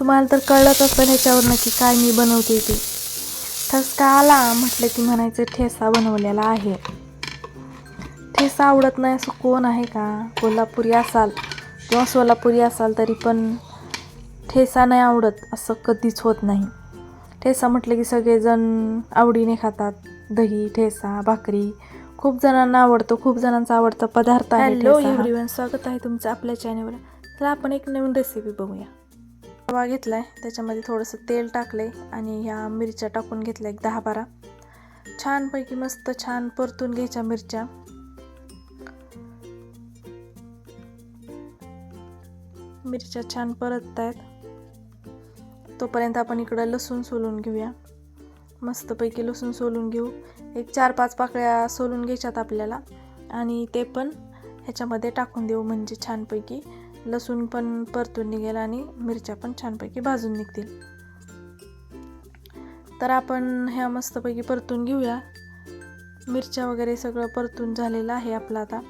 तुम्हाला तर कळलंच असेल ह्याच्यावरनं की काय मी बनवते ते. ठसका आला म्हटलं की म्हणायचं ठेसा बनवलेला आहे. ठेसा आवडत नाही असं कोण आहे का? कोल्हापुरी असाल किंवा सोलापुरी असाल तरी पण ठेसा नाही आवडत असं कधीच होत नाही. ठेसा म्हटलं की सगळेजण आवडीने खातात. दही ठेसा भाकरी. खूप जणांना आवडतो खूप जणांचा आवडता पदार्थ आहे हॅलो एव्हरीवन स्वागत आहे तुमचं आपल्या चॅनलवर तर आपण एक नवीन रेसिपी बघूया. तवा घेतलाय. त्याच्यामध्ये थोडंसं तेल टाकलंय आणि ह्या मिरच्या टाकून घेतल्या एक दहा बारा छानपैकी मस्त छान परतून घ्यायच्या मिरच्या. मिरच्या छान परतत आहेत तोपर्यंत आपण इकडं लसूण सोलून घेऊया. मस्तपैकी लसूण सोलून घेऊ. एक चार पाच पाकळ्या सोलून घ्यायच्यात आपल्याला. आणि ते पण ह्याच्यामध्ये टाकून देऊ म्हणजे छानपैकी. लसूण पण परतून निघेल आणि मिरच्या पण छानपैकी भाजून निघतील. तर आपण ह्या मस्तपैकी परतून घेऊया. मिरच्या वगैरे सगळं परतून झालेलं आहे आपलं आता.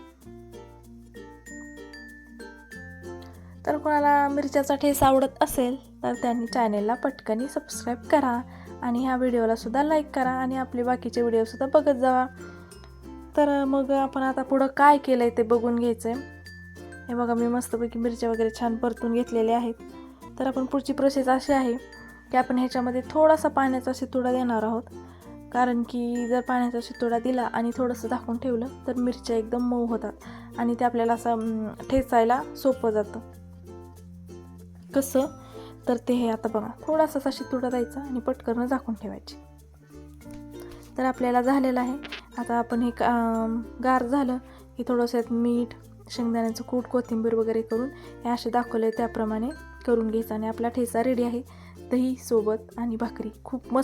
तर कोणाला मिरच्याचा ठेस आवडत असेल तर त्यांनी चॅनेलला पटकनी सबस्क्राईब करा आणि ह्या व्हिडिओला सुद्धा लाईक करा आणि आपले बाकीचे व्हिडिओसुद्धा बघत जावा. तर मग आपण आता पुढं काय केलं आहे ते बघून घ्यायचं आहे हे बघा मी मस्तपैकी मिरच्या वगैरे छान परतून घेतलेले आहेत. तर आपण पुढची प्रोसेस अशी आहे की आपण ह्याच्यामध्ये थोडासा पाण्याचा शितोडा देणार आहोत. कारण की जर पाण्याचा शितोडा दिला आणि थोडंसं झाकून ठेवलं तर मिरच्या एकदम मऊ होतात आणि ते आपल्याला असं ठेचायला सोपं जातं. कसं? तर ते हे आता बघा थोडासा असा शितोडा द्यायचा आणि पटकन झाकून ठेवायची. तर आपल्याला झालेलं आहे. आता आपण हे का- गार झालं की थोडंसं यात मीठ शेंगदाण्याचं कूट कोथिंबीर वगैरे करून हे असे दाखवले त्याप्रमाणे करून घ्यायचं आणि आपला ठेचा रेडी आहे दही सोबत आणि भाकरी. खूप मस्त